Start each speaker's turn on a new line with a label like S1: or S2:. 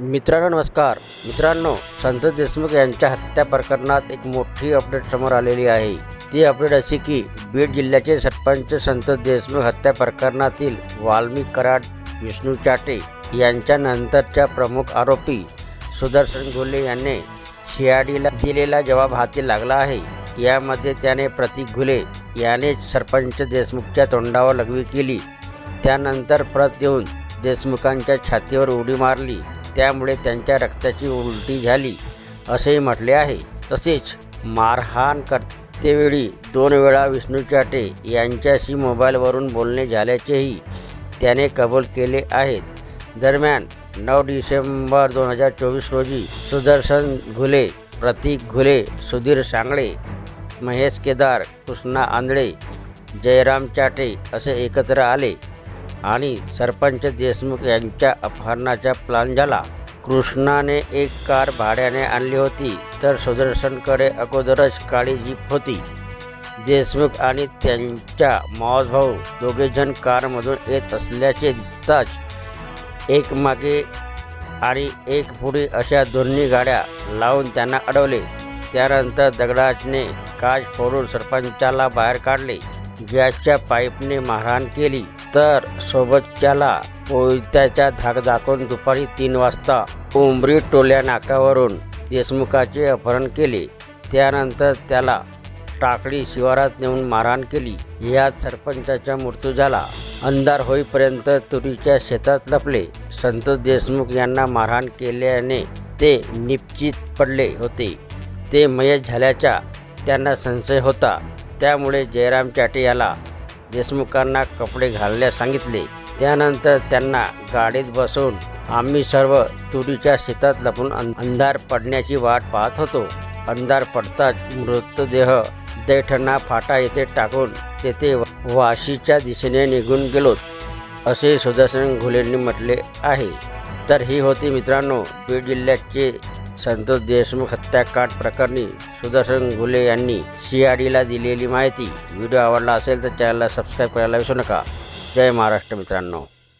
S1: मित्रांनो नमस्कार. मित्रांनो संत देशमुख यांच्या हत्या प्रकरणात एक मोठी अपडेट समोर आलेली आहे. ती अपडेट अशी की बीड जिल्ह्याचे सरपंच संत देशमुख हत्या प्रकरणातील वाल्मिक कराड विष्णू चाटे यांच्या नंतरच्या प्रमुख आरोपी सुदर्शन घुले याने शियाडीला दिलेला जबाब हाती लागला आहे. यामध्ये त्याने प्रतीक घुले याने सरपंच देशमुखच्या तोंडावर लघवी केली. त्यानंतर परत येऊन देशमुखांच्या छातीवर उडी मारली. त्यामुळे त्यांच्या रक्ताची उलटी झाली असेही म्हटले आहे. तसेच मारहाण करतेवेळी दोन वेळा विष्णू चाटे यांच्याशी मोबाईलवरून बोलणे झाल्याचेही त्याने कबूल केले आहेत. दरम्यान नऊ डिसेंबर दोन हजार चोवीस रोजी सुदर्शन घुले प्रतीक घुले सुधीर सांगळे महेश केदार कृष्णा आंधळे जयराम चाटे असे एकत्र आले. आणि सरपंच देशमुख यांच्या अपहरणाचा प्लॅन झाला. कृष्णाने एक कार भाड्याने आणली होती तर सुदर्शनकडे अगोदरच काळी जीप होती. देशमुख आणि त्यांच्या मावसभाऊ दोघेजण कारमधून येत असल्याचे दिसताच एक मागे आणि एक पुढे अशा दोन्ही गाड्या लावून त्यांना अडवले. त्यानंतर दगडाने काच फोडून सरपंचाला बाहेर काढले. गॅसच्या पाईपने मारहाण केली. तर सोबतच्याला कोयत्याचा धाक दाखवून दुपारी तीन वाजता उंबरी टोल्या नाकावरून देशमुखाचे अपहरण केले. त्यानंतर त्याला टाकळी शिवारात नेऊन मारहाण केली. यात सरपंचाचा मृत्यू झाला. अंधार होईपर्यंत तुरीच्या शेतात लपले. संतोष देशमुख यांना मारहाण केल्याने ते निश्चित पडले होते. ते मयत झाल्याचा त्यांना संशय होता. त्यामुळे जयराम चाटे याला देशमुखांना कपडे घालण्यास सांगितले. त्यानंतर त्यांना गाडीत बसून आम्ही सर्व तुरीच्या शेतात लपून अंधार पडण्याची वाट पाहत होतो. अंधार पडताच मृतदेह दैठणा फाटा येथे टाकून तेथे वाशीच्या दिशेने निघून गेलो. असे सुदर्शन घुलेंनी म्हटले आहे. तर ही होती मित्रांनो बीड जिल्ह्याचे संतोष देशमुख हत्याकांड प्रकरणी सुदर्शन घुले यांनी सीआयडीला दिलेली माहिती. व्हिडिओ आवडला असेल तर चॅनलला सबस्क्राईब करायला विसरू नका. जय महाराष्ट्र मित्रांनो.